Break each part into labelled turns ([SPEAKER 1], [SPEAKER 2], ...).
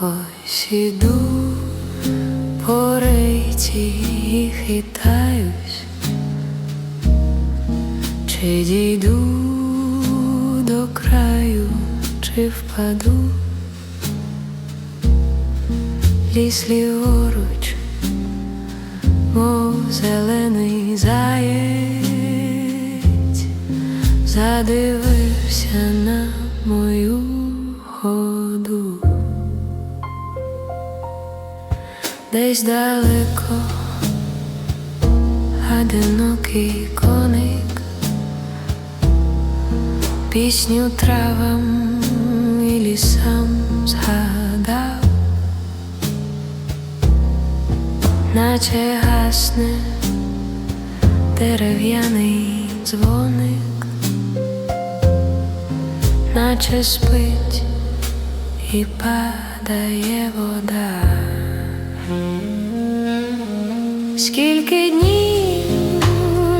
[SPEAKER 1] Ось іду по рейці і хитаюсь, чи дійду до краю, чи впаду, ліс ліворуч, мов зелений заєць, задивився на мою Десь далеко. Одинокий коник, пісню травам і лісам згадав, наче гасне дерев'яний дзвоник, наче спить і падає вода. Скільки днів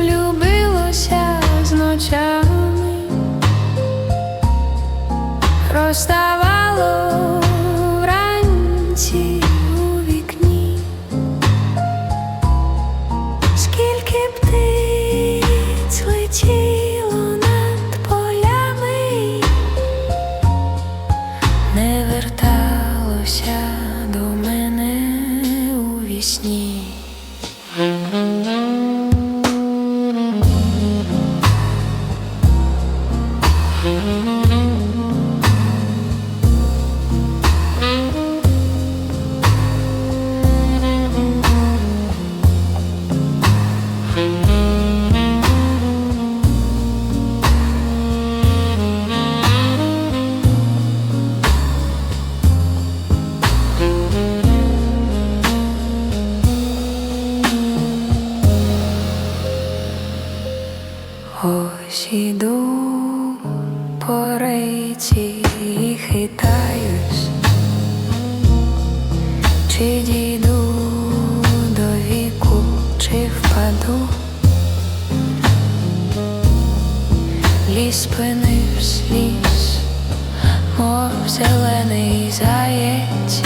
[SPEAKER 1] любилося з ночами, розставало вранці у вікні, скільки птиць летіло над полями, не верталося Mm-hmm. Ось іду по рейці і хитаюсь, чи дійду до віку, чи впаду, ліс спинився, ліс, мов зелений заєць,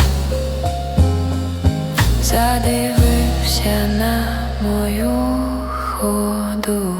[SPEAKER 1] задивився на мою ходу.